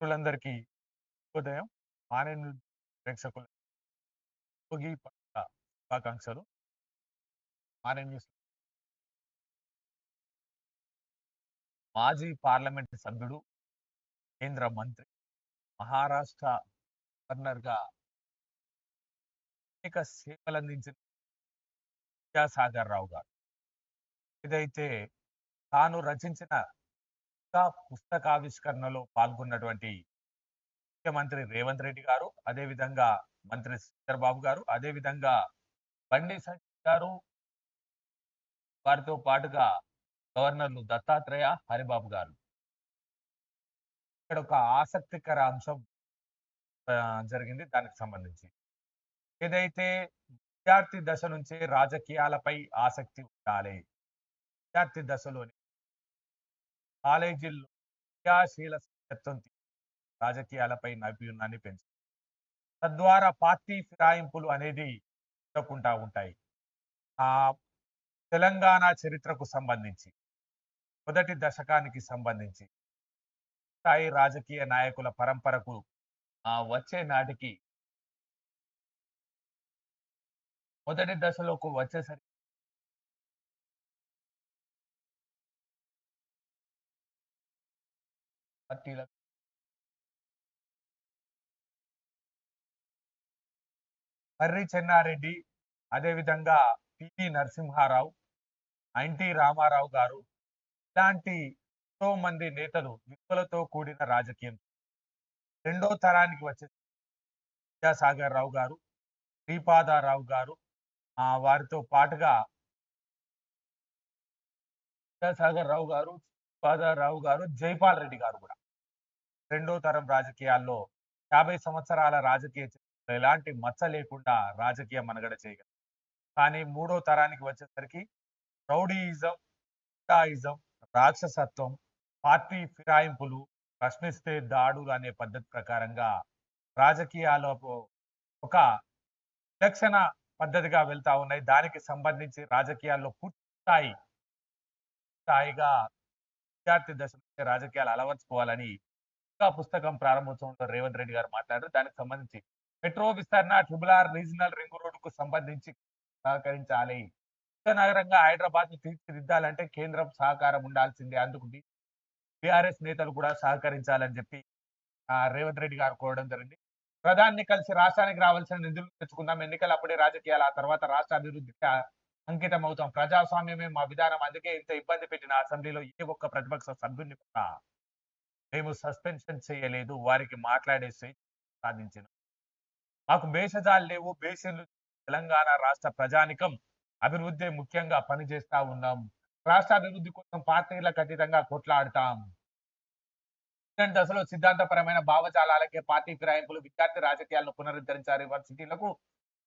మిత్రులందరికీ ఉదయం మానేను ప్రేక్షకుల భోగి పండుగ శుభాకాంక్షలు. మానే మాజీ పార్లమెంట్ సభ్యుడు కేంద్ర మంత్రి మహారాష్ట్ర గవర్నర్గా అనేక సేవలు అందించిన విద్యాసాగర్ రావు గారు. ఏదైతే తాను రచించిన పుస్తకావిష్కరణలో పాల్గొన్నటువంటి ముఖ్యమంత్రి రేవంత్ రెడ్డి గారు అదేవిధంగా మంత్రి చంద్రబాబు గారు అదేవిధంగా బండి సంజయ్ గారు వారితో పాటుగా గవర్నర్లు దత్తాత్రేయ హరిబాబు గారు. ఇక్కడ ఒక ఆసక్తికర అంశం జరిగింది దానికి సంబంధించి. ఏదైతే విద్యార్థి దశ నుంచే రాజకీయాలపై ఆసక్తి ఉండాలి విద్యార్థి దశలోని కాలేజీల్లో క్రియాశీల సభ్యత్వం రాజకీయాలపై నైపుణ్యాన్ని పెంచు తద్వారా పార్టీ ఫిరాయింపులు అనేది ఉండకుండా ఉంటాయి. ఆ తెలంగాణ చరిత్రకు సంబంధించి మొదటి దశకానికి సంబంధించి స్థాయి రాజకీయ నాయకుల పరంపరకు ఆ వచ్చే నాటికి మొదటి దశలోకి వచ్చేసరికి పార్టీల మర్రి చెన్నారెడ్డి అదేవిధంగా పివి నరసింహారావు ఎన్టీ రామారావు గారు ఇలాంటి ఎంతో మంది నేతలు విలువలతో కూడిన రాజకీయం. రెండో తరానికి వచ్చే విద్యాసాగర్ రావు గారు శ్రీపాదారావు గారు ఆ వారితో పాటుగా విద్యాసాగర్ రావు గారు శ్రీపాదారావు గారు జైపాల్ రెడ్డి గారు కూడా. రెండో తరం రాజకీయాల్లో యాభై సంవత్సరాల రాజకీయ ఎలాంటి మచ్చ లేకుండా రాజకీయ మనగడ చేయగలరు కానీ మూడో తరానికి వచ్చేసరికి రౌడీయిజం గుండాయిజం రాక్షసత్వం పార్టీ ఫిరాయింపులు ప్రశ్నిస్తే దాడులు అనే పద్ధతి ప్రకారంగా రాజకీయాల్లో ఒక విలక్షణ పద్ధతిగా వెళ్తా ఉన్నాయి. దానికి సంబంధించి రాజకీయాల్లో పూర్తి స్థాయిగా విద్యార్థి దశ నుంచి రాజకీయాలు అలవర్చుకోవాలని పుస్తకం ప్రారంభోత్సవంలో రేవంత్ రెడ్డి గారు మాట్లాడారు. దానికి సంబంధించి మెట్రో విస్తరణ ట్రిబుల్ ఆర్ రీజనల్ రింగ్ రోడ్డుకు సంబంధించి సహకరించాలి. నగరంగా హైదరాబాద్ను తీర్చిదిద్దాలంటే కేంద్రం సహకారం ఉండాల్సిందే. అందుకు బీఆర్ఎస్ నేతలు కూడా సహకరించాలని చెప్పి రేవంత్ రెడ్డి గారు కోరడం జరిగింది. ప్రధాని కలిసి రాష్ట్రానికి రావాల్సిన నిధులు తెచ్చుకుందాం. ఎన్నికలు అప్పుడే రాజకీయాలు ఆ తర్వాత రాష్ట్ర అభివృద్ధికి అంకితం అవుతాం ప్రజాస్వామ్యమే మా విధానం. అందుకే ఇంత ఇబ్బంది పెట్టిన అసెంబ్లీలో ఏ ఒక్క ప్రతిపక్ష సభ్యుని కూడా మేము సస్పెన్షన్ చేయలేదు వారికి మాట్లాడే స్వేచ్ఛ సాధించిన. మాకు భేషజాలు లేవు బేసిన్లు తెలంగాణ రాష్ట్ర ప్రజానికం అభివృద్ధి ముఖ్యంగా పనిచేస్తా ఉన్నాం. రాష్ట్ర అభివృద్ధి కోసం పార్టీలకు అతీతంగా కొట్లాడతాం. దశలో సిద్ధాంతపరమైన భావజాలాలకే పార్టీ ఫిరాయింపులు విద్యార్థి రాజకీయాలను పునరుద్ధరించారు. యూనివర్సిటీలకు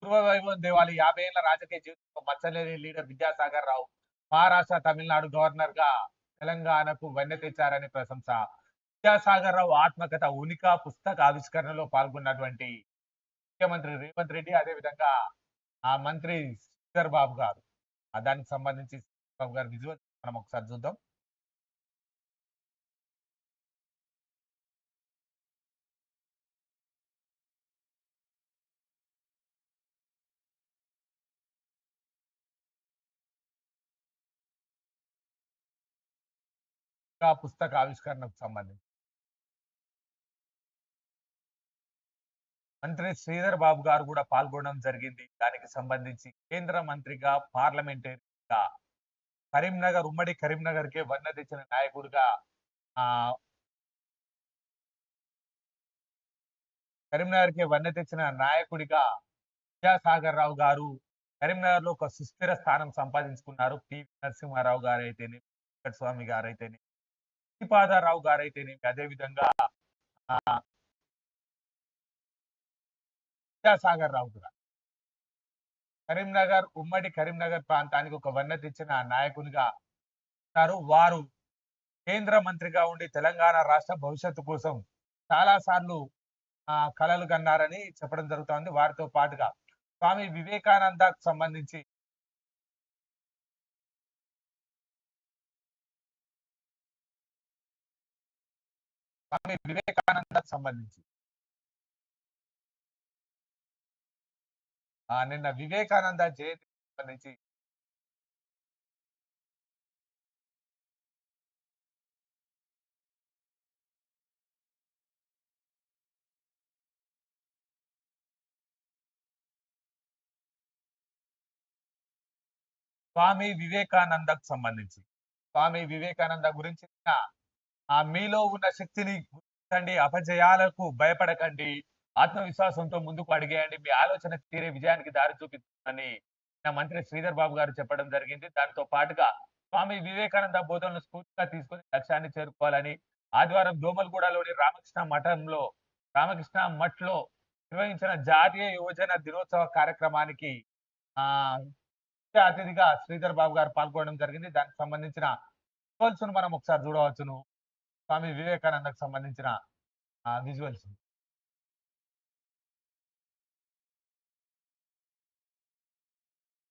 పూర్వవైభవం దేవాలి. యాభై ఏళ్ళ రాజకీయ జీవితంలో మచ్చలేని లీడర్ విద్యాసాగర్ రావు మహారాష్ట్ర తమిళనాడు గవర్నర్గా తెలంగాణకు వెన్న తెచ్చారని ప్రశంస. విద్యాసాగర్ రావు ఆత్మకథ ఉనిక పుస్తక ఆవిష్కరణలో పాల్గొన్నటువంటి ముఖ్యమంత్రి రేవంత్ రెడ్డి అదేవిధంగా ఆ మంత్రి శ్రీధర్ బాబు గారు. దానికి సంబంధించి బాబు గారు విజువల్ మనం ఒకసారి చూద్దాం. పుస్తక ఆవిష్కరణకు సంబంధించి మంత్రి శ్రీధర్ బాబు గారు కూడా పాల్గొనడం జరిగింది. దానికి సంబంధించి కేంద్ర మంత్రిగా పార్లమెంటరీగా కరీంనగర్ ఉమ్మడి కరీంనగర్ కే వన్న తెచ్చిన నాయకుడిగా ఆ కరీంనగర్ కే వన్న తెచ్చిన నాయకుడిగా విద్యాసాగర్ రావు గారు కరీంనగర్లో ఒక సుస్థిర స్థానం సంపాదించుకున్నారు. పివి నరసింహారావు గారు అయితేనే స్వామి గారు అయితేనే శ్రీపాదారావు గారు అయితేనే అదే ఆ, విద్యాసాగర్ రావు కూడా. కరీంనగర్ ఉమ్మడి కరీంనగర్ ప్రాంతానికి ఒక వన్నె తెచ్చిన నాయకునిగా ఉన్నారు. వారు కేంద్ర మంత్రిగా ఉండి తెలంగాణ రాష్ట్ర భవిష్యత్తు కోసం చాలా సార్లు ఆ కన్నారని చెప్పడం జరుగుతోంది. వారితో పాటుగా స్వామి వివేకానందకు సంబంధించి స్వామి వివేకానందకు సంబంధించి నిన్న వివేకానంద జయంతి సంబంధించి స్వామి వివేకానందకు సంబంధించి స్వామి వివేకానంద గురించి ఆ మీలో ఉన్న శక్తిని గుర్తించండి అపజయాలకు భయపడకండి. ఆత్మవిశ్వాసంతో ముందుకు అడిగేయండి. మీ ఆలోచన తీరే విజయానికి దారి చూపిస్తుందని నా మంత్రి శ్రీధర్ బాబు గారు చెప్పడం జరిగింది. దాంతో పాటుగా స్వామి వివేకానంద బోధనను స్ఫూర్తిగా తీసుకుని లక్ష్యాన్ని చేరుకోవాలని ఆదివారం దోమలగూడలోని రామకృష్ణ మఠంలో రామకృష్ణ మఠ్లో నిర్వహించిన జాతీయ యువజన దినోత్సవ కార్యక్రమానికి ఆ అతిథిగా శ్రీధర్ బాబు గారు పాల్గొనడం జరిగింది. దానికి సంబంధించిన విజువల్స్ మనం ఒకసారి చూడవచ్చును. స్వామి వివేకానందకు సంబంధించిన విజువల్స్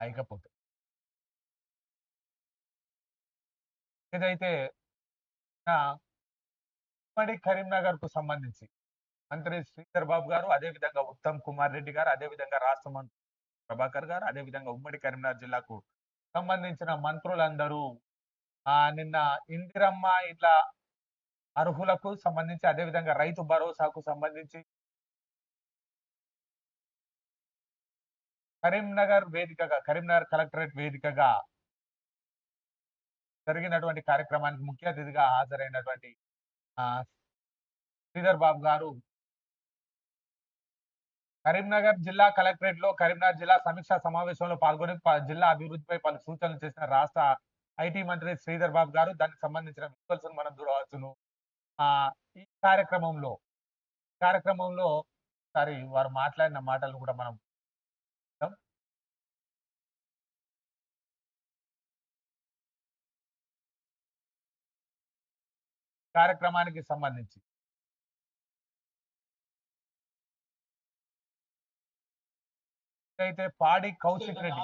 అయికపోతే. ఏదైతే నా ఉమ్మడి కరీంనగర్కు సంబంధించి మంత్రి శ్రీధర్ బాబు గారు అదే విధంగా ఉత్తమ్ కుమార్ రెడ్డి గారు అదే విధంగా రాష్ట్ర మంత్రి ప్రభాకర్ గారు అదే విధంగా ఉమ్మడి కరీంనగర్ జిల్లాకు సంబంధించిన మంత్రులందరూ ఆ నిన్న ఇందిరమ్మ ఇట్లా అర్హులకు సంబంధించి అదే విధంగా రైతు భరోసాకు సంబంధించి కరీంనగర్ వేదికగా కరీంనగర్ కలెక్టరేట్ వేదికగా జరిగినటువంటి కార్యక్రమానికి ముఖ్య అతిథిగా హాజరైనటువంటి శ్రీధర్ బాబు గారు కరీంనగర్ జిల్లా కలెక్టరేట్లో కరీంనగర్ జిల్లా సమీక్షా సమావేశంలో పాల్గొని జిల్లా అభివృద్ధిపై పలు సూచనలు చేసిన రాష్ట్ర ఐటీ మంత్రి శ్రీధర్ బాబు గారు దానికి సంబంధించిన విజువల్స్ మనం చూడవచ్చును. ఆ ఈ కార్యక్రమంలో కార్యక్రమంలో సారీ వారు మాట్లాడిన మాటలు కూడా మనం కార్యక్రమానికి సంబంధించి. అయితే పాడి కౌశిక్ రెడ్డి.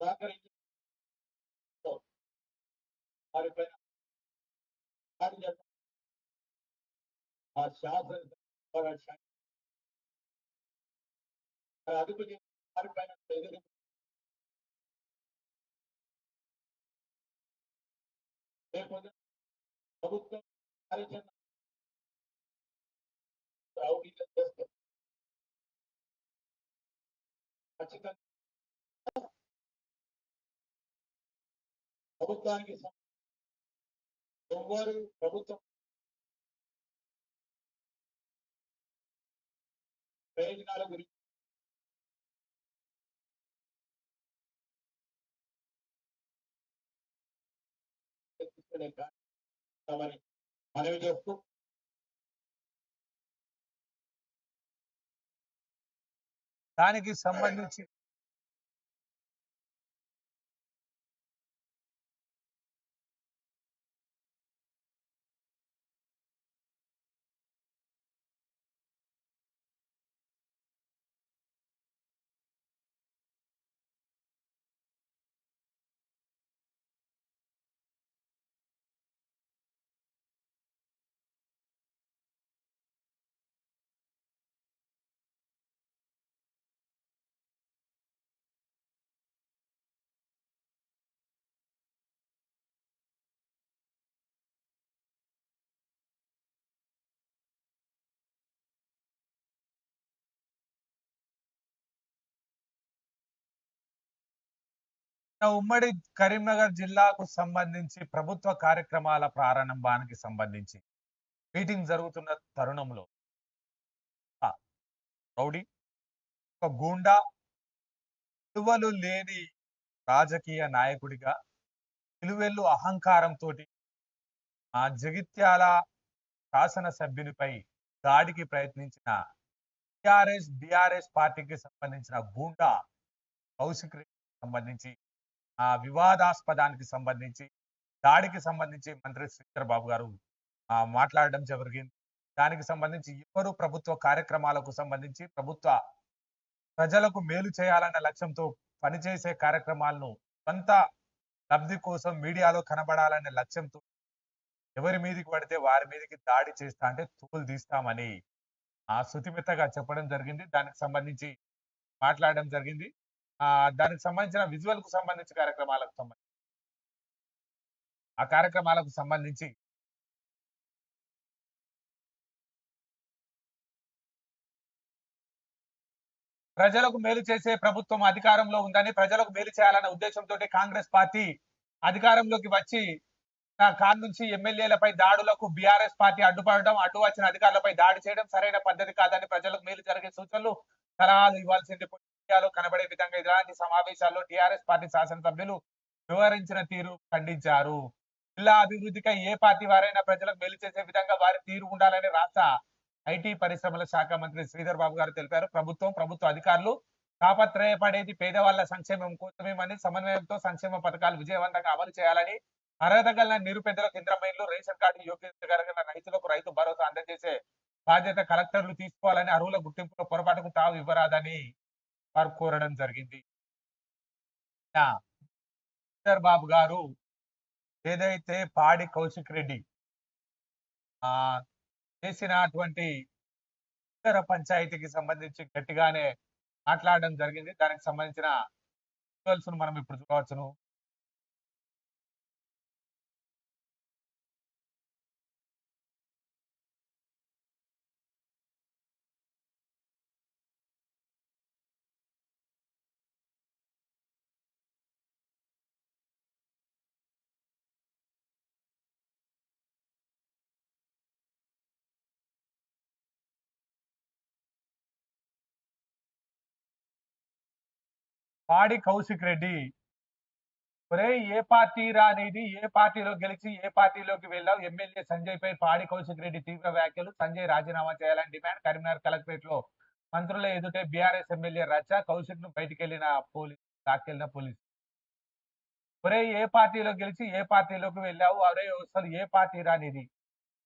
వారిపైన దాడి చేద్దాం. ఆ శాసన పోరాట శాఖ ఆ అదుపు చేసి వారిపైన ఎదురు లేకపోతే ప్రభుత్వం కార్యాచరణ రౌడీలు చేస్తారు ఖచ్చితంగా ప్రభుత్వానికి సం- ఎవ్వరు ప్రభుత్వం ప్రయోజనాల గురించి చర్చించలే కావాలి మనవి చేస్తూ దానికి సంబంధించి ఉమ్మడి కరీంనగర్ జిల్లాకు సంబంధించి ప్రభుత్వ కార్యక్రమాల ప్రారంభానికి సంబంధించి మీటింగ్ జరుగుతున్న తరుణంలో రౌడీ ఒక గూండా విలువలు లేని రాజకీయ నాయకుడిగా విలువెల్లు అహంకారంతో ఆ జగిత్యాల శాసనసభ్యునిపై దాడికి ప్రయత్నించిన టిఆర్ఎస్ బిఆర్ఎస్ పార్టీకి సంబంధించిన గూండా కౌశిక్ రెడ్డికి సంబంధించి ఆ వివాదాస్పదానికి సంబంధించి దాడికి సంబంధించి మంత్రి శ్రీధర్ బాబు గారు మాట్లాడడం జరిగింది. దానికి సంబంధించి ఎవరు ప్రభుత్వ కార్యక్రమాలకు సంబంధించి ప్రభుత్వ ప్రజలకు మేలు చేయాలన్న లక్ష్యంతో పనిచేసే కార్యక్రమాలను సొంత లబ్ధి కోసం మీడియాలో కనబడాలనే లక్ష్యంతో ఎవరి మీదకి పడితే వారి మీదకి దాడి చేస్తా అంటే తూలు తీస్తామని ఆ శుతిమెత్తగా చెప్పడం జరిగింది. దానికి సంబంధించి మాట్లాడడం జరిగింది. దానికి సంబంధించిన విజువల్కు సంబంధించి కార్యక్రమాలకు సంబంధించి. ఆ కార్యక్రమాలకు సంబంధించి ప్రజలకు మేలు చేసే ప్రభుత్వం అధికారంలో ఉందని ప్రజలకు మేలు చేయాలన్న ఉద్దేశంతో కాంగ్రెస్ పార్టీ అధికారంలోకి వచ్చి కాన్ నుంచి ఎమ్మెల్యేలపై దాడులకు బీఆర్ఎస్ పార్టీ అడ్డుపడడం అడ్డు వచ్చిన అధికారులపై దాడి చేయడం సరైన పద్ధతి కాదని ప్రజలకు మేలు జరిగే సూచనలు సలహాలు ఇవ్వాల్సింది. మీడియాలో కనబడే విధంగా ఇలాంటి సమావేశాల్లో టిఆర్ఎస్ పార్టీ శాసనసభ్యులు వివరించిన తీరు ఖండించారు. జిల్లా అభివృద్ధికై ఏ పార్టీ వారైనా ప్రజలకు మేలు చేసే విధంగా వారి తీరు ఉండాలని రాష్ట్ర ఐటీ పరిశ్రమల శాఖ మంత్రి శ్రీధర్ బాబు గారు తెలిపారు. ప్రభుత్వం ప్రభుత్వ అధికారులు తాపత్రయపడేది పేదవాళ్ళ సంక్షేమం కోసమేమని సమన్వయంతో సంక్షేమ పథకాలు విజయవంతంగా అమలు చేయాలని అర్హత గల నిరుపేదలకు ఇంద్రమైన్లు రేషన్ కార్డు యోగ్యత కలిగిన రైతులకు రైతు భరోసా అందజేసే బాధ్యత కలెక్టర్లు తీసుకోవాలని అర్హుల గుర్తింపులో పొరపాటుకు తావు ఇవ్వరాదని వారు కోరడం జరిగింది ఆ, బాబు గారు ఏదైతే పాడి కౌశిక్ రెడ్డి ఆ చేసినటువంటి ఉత్తర పంచాయతీకి సంబంధించి గట్టిగానే మాట్లాడడం జరిగింది. దానికి సంబంధించిన ను మనం ఇప్పుడు చూడవచ్చును. పాడి కౌశిక్ రెడ్డి. ఒరే ఏ పార్టీ రా అనేది ఏ పార్టీలో గెలిచి ఏ పార్టీలోకి వెళ్ళావు? ఎమ్మెల్యే సంజయ్ పై పాడి కౌశిక్ రెడ్డి తీవ్ర వ్యాఖ్యలు. సంజయ్ రాజీనామా చేయాలని డిమాండ్. కరీంనగర్ కలెక్టరేట్లో మంత్రుల ఎదుటే బీఆర్ఎస్ ఎమ్మెల్యే రచ కౌశిక్ను బయటికి వెళ్ళిన పోలీసు దాక్కెళ్ళిన పోలీసు. ఒరే ఏ పార్టీలో గెలిచి ఏ పార్టీలోకి వెళ్ళావు? అరే అసలు ఏ పార్టీ రానిది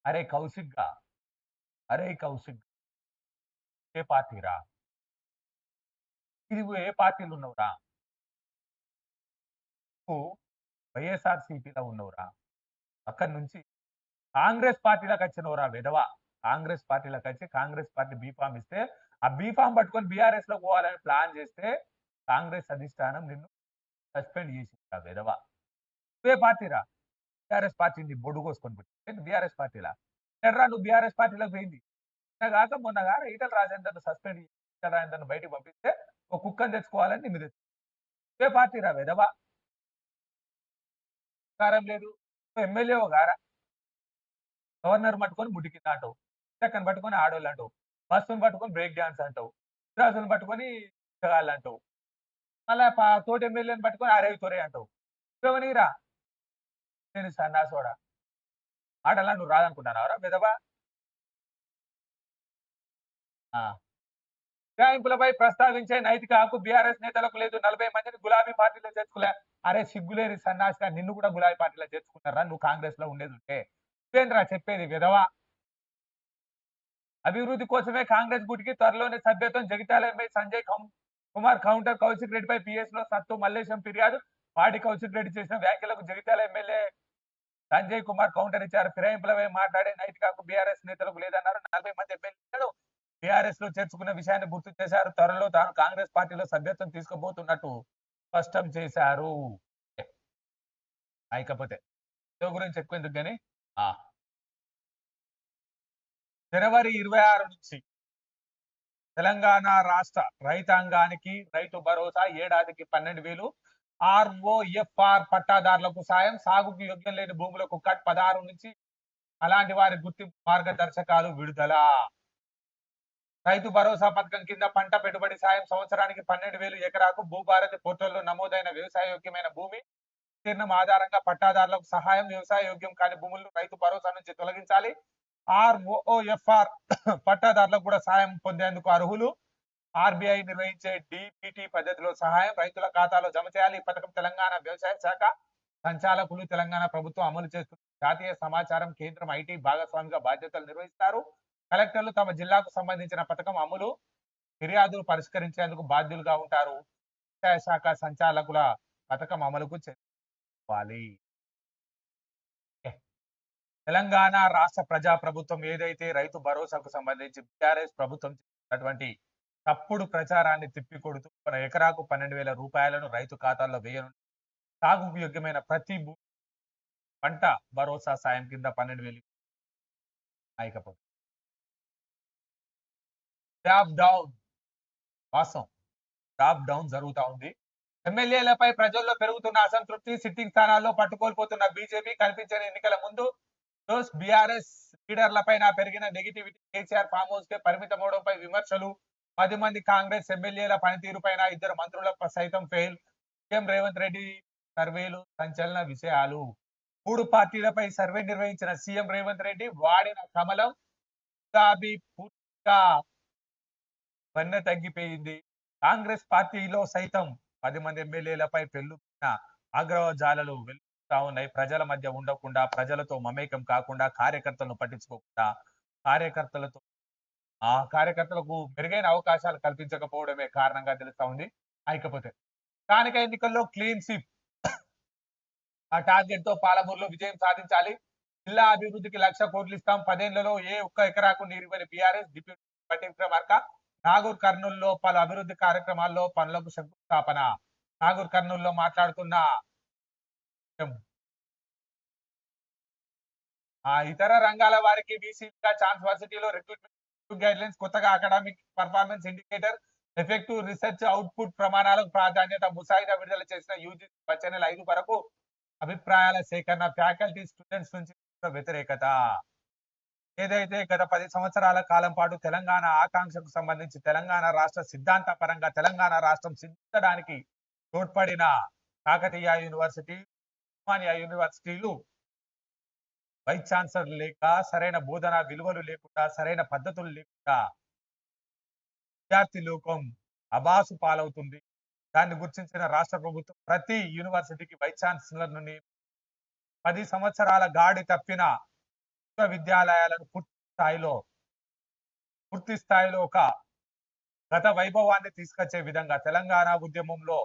అరే కౌశిక్గా అరే కౌశిక్ ఏ పార్టీ రా? ఇది ఏ పార్టీలు ఉన్నవురా నువ్వు వైఎస్ఆర్ సిపిలో ఉన్నవురా అక్కడి నుంచి కాంగ్రెస్ పార్టీలోకి వచ్చినవురా విధవ. కాంగ్రెస్ పార్టీలోకి వచ్చి కాంగ్రెస్ పార్టీ బీఫామ్ ఇస్తే ఆ బీఫామ్ పట్టుకొని బీఆర్ఎస్లో పోవాలని ప్లాన్ చేస్తే కాంగ్రెస్ అధిష్టానం నిన్ను సస్పెండ్ చేసింది ఆ విధవ. నువ్వే పార్టీరా. బీఆర్ఎస్ పార్టీని బొడుగోసుకొని పెట్టి బీఆర్ఎస్ పార్టీలా? ఎర్రా నువ్వు బీఆర్ఎస్ పార్టీలోకి పోయింది? నిన్న కాక మొన్న కాక ఈటల రాజేందర్ సస్పెండ్ ఈటల రాజేందర్ బయటకు పంపిస్తే ఒక కుక్కని తెచ్చుకోవాలని నిన్ను తెచ్చు ఏ పార్టీ రా వెదవా అధికారం లేదు. ఎమ్మెల్యే గారా? గవర్నర్ పట్టుకొని బుడ్డి కింద అంటావు. చెక్కను పట్టుకొని ఆడోళ్ళు అంటావు. బస్సును పట్టుకొని బ్రేక్ డాన్స్ అంటావు. రాజును పట్టుకొని గాళ్ళు అంటావు. మళ్ళా పా- తోటి ఎమ్మెల్యేని పట్టుకొని అరేవి తొరే అంటావు. ఇవనీరా నేను సన్నాసోడా. ఆటలా నువ్వు రాదనుకుంటున్నావరా విధవా? ఆ. ఫిరాయింపులపై ప్రస్తావించే నైతిక హక్కు బీఆర్ఎస్ నేతలకు లేదు. నలభై మందిని గులాబీ పార్టీలో చేర్చుకులే అరే సిగ్గులేని సన్నాసిగా నిన్ను కూడా గులాబీ పార్టీలో చేర్చుకున్నారా? నువ్వు కాంగ్రెస్లో ఉండేది ఉంటే ఉపేంద్ర చెప్పేది విధవా? అభివృద్ధి కోసమే కాంగ్రెస్ గుటికి త్వరలోనే సభ్యత్వం జగిత్యాల ఎమ్మెల్యే సంజయ్ కుమార్ కౌంటర్ కౌశిక్ రెడ్డిపై పిఎస్లో సత్తు మల్లేశం ఫిర్యాదు. పాటి కౌశిక్ రెడ్డి చేసిన వ్యాఖ్యలకు జగిత్యాల ఎమ్మెల్యే సంజయ్ కుమార్ కౌంటర్ ఇచ్చారు. ఫిరాయింపులపై మాట్లాడే నైతిక బీఆర్ఎస్ నేతలకు లేదన్నారు. నలభై మంది ఎమ్మెల్యేలు టిఆర్ఎస్లో చేర్చుకున్న విషయాన్ని గుర్తు చేశారు. త్వరలో తాను కాంగ్రెస్ పార్టీలో సభ్యత్వం తీసుకోబోతున్నట్టు స్పష్టం చేశారు. అయికపోతే ఇదో గురించి ఎక్కువ ఎందుకు కానీ జనవరి ఇరవై ఆరు నుంచి తెలంగాణ రాష్ట్ర రైతాంగానికి రైతు భరోసా ఏడాదికి పన్నెండు వేలు ఆర్ఓఎఫ్ఆర్ పట్టాదారులకు సాయం సాగుకు యోగ్యం లేని భూములకు కట్ పదహారు నుంచి అలాంటి వారి గుర్తింపు మార్గదర్శకాలు విడుదల. రైతు భరోసా పథకం కింద పంట పెట్టుబడి సాయం సంవత్సరానికి పన్నెండు వేలు ఎకరాకు భూభారతి పోర్టల్లో నమోదైన వ్యవసాయ యోగ్యమైన భూమి విస్తీర్ణం ఆధారంగా పట్టాదారులకు సహాయం వ్యవసాయ యోగ్యం కాని భూములను రైతు భరోసా నుంచి తొలగించాలి. ఆర్ఓఎఫ్ఆర్ పట్టాదారులకు కూడా సాయం పొందేందుకు అర్హులు. ఆర్బీఐ నిర్వహించే డిపిటి పద్ధతిలో సహాయం రైతుల ఖాతాలో జమ చేయాలి. ఈ పథకం తెలంగాణ వ్యవసాయ శాఖ సంచాలకులు తెలంగాణ ప్రభుత్వం అమలు చేస్తున్న జాతీయ సమాచారం కేంద్రం ఐటీ భాగస్వామిగా బాధ్యతలు నిర్వహిస్తారు. కలెక్టర్లు తమ జిల్లాకు సంబంధించిన పథకం అమలు ఫిర్యాదులు పరిష్కరించేందుకు బాధ్యులుగా ఉంటారు. వ్యవసాయ శాఖ సంచాలకుల పథకం అమలుకు చేసుకోవాలి తెలంగాణ రాష్ట్ర ప్రజా ప్రభుత్వం ఏదైతే రైతు భరోసాకు సంబంధించి బీఆర్ఎస్ ప్రభుత్వం చేసినటువంటి తప్పుడు ప్రచారాన్ని తిప్పికొడుతూ మన ఎకరాకు పన్నెండు వేల రూపాయలను రైతు ఖాతాల్లో వేయను సాగుకు యోగ్యమైన ప్రతి భూ పంట భరోసా సాయం కింద పన్నెండు వేలు. డ్రాప్ డౌన్ వాస్తవం. డ్రాప్ డౌన్ జరుగుతూ ఉంది. ఎమ్మెల్యేలపై ప్రజల్లో పెరుగుతున్న అసంతృప్తి సిట్టింగ్ స్థానాల్లో పట్టుకోల్పోతున్న బీజేపీ కనిపించని ఎన్నికల ముందు దోస్ బీఆర్ఎస్ లీడర్లపైన పెరిగిన నెగిటివిటీ కేసీఆర్ ఫామ్ హౌస్ కే పరిమితమవడంపై విమర్శలు. పది మంది కాంగ్రెస్ ఎమ్మెల్యేల పనితీరు పైన ఇద్దరు మంత్రుల సైతం ఫెయిల్ సీఎం రేవంత్ రెడ్డి సర్వేలు సంచలన విషయాలు. మూడు పార్టీలపై సర్వే నిర్వహించిన సీఎం రేవంత్ రెడ్డి వాడిన కమలం. పూర్తిగా వన్నె తగ్గిపోయింది. కాంగ్రెస్ పార్టీలో సైతం పది మంది ఎమ్మెల్యేలపై పెళ్ళుకున్న ఆగ్రహజాలలు వెళ్తా ఉన్నాయి. ప్రజల మధ్య ఉండకుండా ప్రజలతో మమేకం కాకుండా కార్యకర్తలను పట్టించుకోకుండా కార్యకర్తలతో ఆ కార్యకర్తలకు మెరుగైన అవకాశాలు కల్పించకపోవడమే కారణంగా తెలుస్తా ఉంది అయికపోతే స్థానిక ఎన్నికల్లో క్లీన్ స్వీప్ ఆ టార్గెట్తో పాలమూరులో విజయం సాధించాలి. జిల్లా అభివృద్ధికి లక్ష కోట్లు ఇస్తాం. పదేళ్ళలో ఏ ఒక్క ఎకరాకు నీరు బీఆర్ఎస్ డిప్యూటీ విక్రమార్క నాగూర్ కర్నూలులో పలు అభివృద్ధి కార్యక్రమాల్లో పనులకు శంకుస్థాపన. నాగూర్ కర్నూలులో మాట్లాడుతున్న ఆ ఇతర రంగాల వారికి బీసీగా ఛాన్స్ వర్సిటీలో రిక్రూట్మెంట్ గైడ్ లైన్స్ కొత్తగా academic performance indicator effective research output ప్రమాణాలకు ప్రాధాన్యత ముసాయిదా విడుదల చేసిన యూజీసీ వచ్చే నెల ఐదు వరకు అభిప్రాయాల సేకరణ ఫ్యాకల్టీ స్టూడెంట్స్ నుంచి వ్యతిరేకత. ఏదైతే గత పది సంవత్సరాల కాలం పాటు తెలంగాణ ఆకాంక్షకు సంబంధించి తెలంగాణ రాష్ట్ర సిద్ధాంత పరంగా తెలంగాణ రాష్ట్రం సిద్ధించడానికి తోడ్పడిన కాకతీయ యూనివర్సిటీ ఉస్మానియా యూనివర్సిటీలు వైస్ ఛాన్సలర్ లేక సరైన బోధన విలువలు లేకుండా సరైన పద్ధతులు లేకుండా విద్యార్థి లోకం అబాసు పాలవుతుంది. దాన్ని గుర్తించిన రాష్ట్ర ప్రభుత్వం ప్రతి యూనివర్సిటీకి వైస్ ఛాన్సలర్ నుండి పది సంవత్సరాల గాడి తప్పిన విశ్వవిద్యాలయాలను పూర్తి స్థాయిలో పూర్తి స్థాయిలో ఒక గత వైభవాన్ని తీసుకొచ్చే విధంగా తెలంగాణ ఉద్యమంలో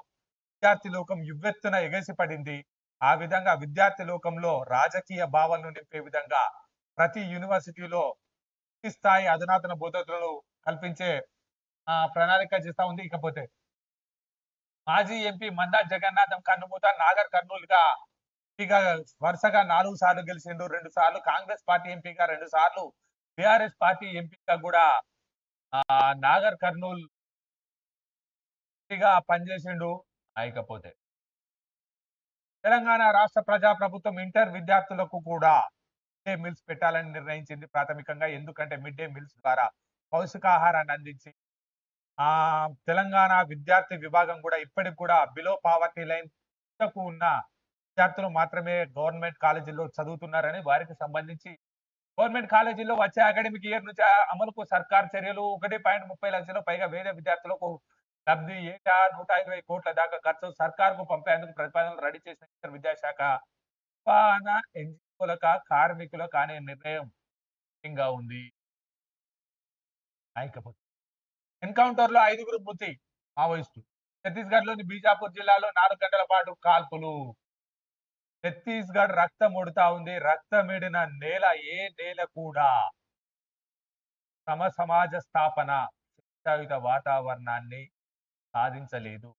విద్యార్థి లోకం యువ్వెత్తున ఎగసిపడింది. ఆ విధంగా విద్యార్థి లోకంలో రాజకీయ భావాలను నింపే విధంగా ప్రతి యూనివర్సిటీలో పూర్తి స్థాయి అధునాతన బోధకులను కల్పించే ఆ ప్రణాళిక చేస్తా ఉంది. ఇకపోతే మాజీ ఎంపీ మందా జగన్నాథం కన్నుమూత నాగర్ కర్నూలుగా ఎంపీగా వరుసగా నాలుగు సార్లు గెలిచిండు రెండు సార్లు కాంగ్రెస్ పార్టీ ఎంపీగా రెండు సార్లు బీఆర్ఎస్ పార్టీ ఎంపీగా కూడా నాగర్ కర్నూల్ ఎంపీగా పనిచేసిండు అయికపోతే తెలంగాణ రాష్ట్ర ప్రజా ప్రభుత్వం ఇంటర్ విద్యార్థులకు కూడా మిడ్ డే మీల్స్ పెట్టాలని నిర్ణయించింది ప్రాథమికంగా. ఎందుకంటే మిడ్ డే మీల్స్ ద్వారా పౌష్టికాహారాన్ని అందించి ఆ తెలంగాణ విద్యార్థి విభాగం కూడా ఇప్పటికి కూడా బిలో పావర్టీ లైన్ ఉన్న విద్యార్థులు మాత్రమే గవర్నమెంట్ కాలేజీల్లో చదువుతున్నారని వారికి సంబంధించి గవర్నమెంట్ కాలేజీల్లో వచ్చే అకాడమిక్ ఇయర్ నుంచి అమలుకు సర్కార్ చర్యలు ఒకటి పాయింట్ ముప్పై లక్షల పైగా వేద విద్యార్థులకు లబ్ధి ఏటా నూట ఇరవై కోట్ల దాకా ఖర్చు సర్కార్కు పంపేందుకు ప్రతిపాదనలు రెడీ చేసిన విద్యాశాఖ ఎన్జిఓలక కార్మికుల అనే నిర్ణయం ముఖ్యంగా ఉంది. ఎన్కౌంటర్లో ఐదుగురు మృతి మావోయిస్టు ఛత్తీస్గఢ్లోని బీజాపూర్ జిల్లాలో నాలుగు గంటల పాటు కాల్పులు. ఛత్తీస్గఢ్ రక్తం ఉడుతా ఉంది. రక్తమిడిన నేల ఏ నేల కూడా సమ సమాజ స్థాపన శిక్షాయుత వాతావరణాన్ని సాధించలేదు.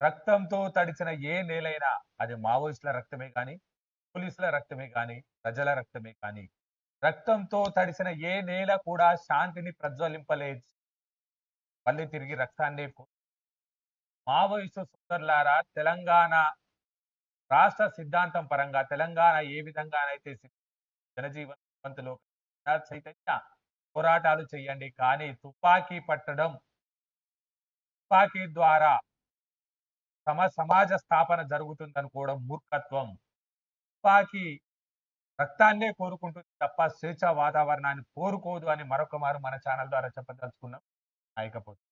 రక్తంతో తడిచిన ఏ నేలైనా అది మావోయిస్టుల రక్తమే కానీ పోలీసుల రక్తమే కానీ ప్రజల రక్తమే కానీ రక్తంతో తడిసిన ఏ నేల కూడా శాంతిని ప్రజ్వలింపలేదు. మళ్ళీ తిరిగి రక్తాన్ని మావోయిస్టు సోదరులారా తెలంగాణ రాష్ట్ర సిద్ధాంతం పరంగా తెలంగాణ ఏ విధంగానైతే జనజీవనవంతులు చైతన్య పోరాటాలు చేయండి. కానీ తుపాకీ పట్టడం తుపాకీ ద్వారా సమ సమాజ స్థాపన జరుగుతుందనుకోవడం మూర్ఖత్వం. తుపాకీ రక్తాన్నే కోరుకుంటుంది తప్ప స్వేచ్ఛ వాతావరణాన్ని కోరుకోదు అని మరొక మారు మన ఛానల్ ద్వారా చెప్పదలుచుకున్నాం. నాయకపోతే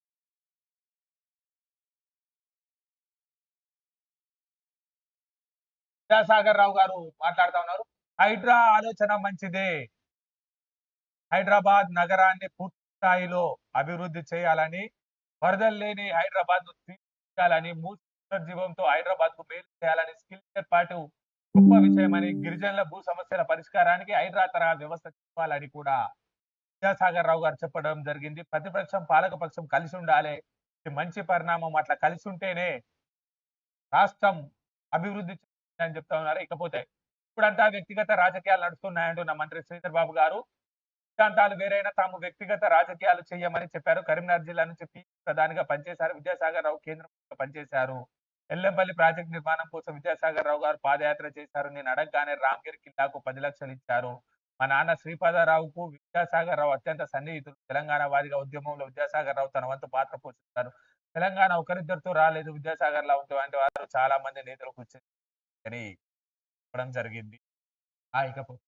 విద్యాసాగర్ రావు గారు మాట్లాడుతా ఉన్నారు. హైడ్రా ఆలోచన మంచిదే. హైదరాబాద్ నగరాన్ని పూర్తి స్థాయిలో అభివృద్ధి చేయాలని వరదలు లేని హైదరాబాద్ను తీర్చాలని జీవంతో హైదరాబాద్కు మేలు చేయాలని స్కిల్ ఏర్పాటు గొప్ప విషయమని గిరిజనుల భూ సమస్యల పరిష్కారానికి హైదరా తరహా వ్యవస్థ చెప్పాలని కూడా విద్యాసాగర్ రావు గారు చెప్పడం జరిగింది. ప్రతిపక్షం పాలకపక్షం కలిసి ఉండాలి. మంచి పరిణామం. అట్లా కలిసి ఉంటేనే రాష్ట్రం అభివృద్ధి అని చెప్తా ఉన్నారు. ఇకపోతే ఇప్పుడంతా వ్యక్తిగత రాజకీయాలు నడుస్తున్నాయంటున్న మంత్రి శ్రీధర్ బాబు గారు సిద్ధాంతాలు వేరైనా తాము వ్యక్తిగత రాజకీయాలు చేయమని చెప్పారు. కరీంనగర్ జిల్లా నుంచి పి. ప్రధానిగా పనిచేశారు. విద్యాసాగర్ రావు కేంద్రంలో పనిచేశారు. ఎల్లంపల్లి ప్రాజెక్ట్ నిర్మాణం కోసం విద్యాసాగర్ రావు గారు పాదయాత్ర చేశారు. నేను అడగగానే రామగిరి కిల్లాకు పది లక్షలు ఇచ్చారు. మా నాన్న శ్రీపాదరావుకు విద్యాసాగర్ రావు అత్యంత సన్నిహితులు తెలంగాణ వారిగా ఉద్యమంలో విద్యాసాగర్ రావు తన వంతు పాత్ర పోషిస్తారు. తెలంగాణ ఒకరిద్దరితో రాలేదు. విద్యాసాగర్ రావు వంటి వారు చాలా మంది నేతలకు వచ్చారు అని చెప్పడం జరిగింది. ఆ ఇకపోతే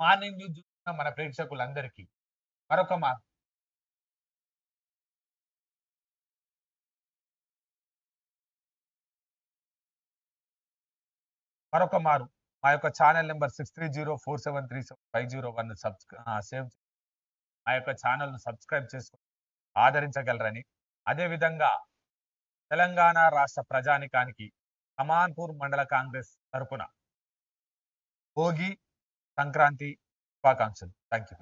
మార్నింగ్ న్యూస్ చూస్తున్న మన ప్రేక్షకులందరికీ మరొక మా మరొక మారు. మా యొక్క channel number six three zero four seven three seven five zero one subscribe మా యొక్క ఛానల్ను సబ్స్క్రైబ్ చేసుకుని ఆదరించగలరని. అదేవిధంగా తెలంగాణ రాష్ట్ర ప్రజానికానికి అమాన్పూర్ మండల కాంగ్రెస్ తరపున భోగి సంక్రాంతి శుభాకాంక్షలు. Thank you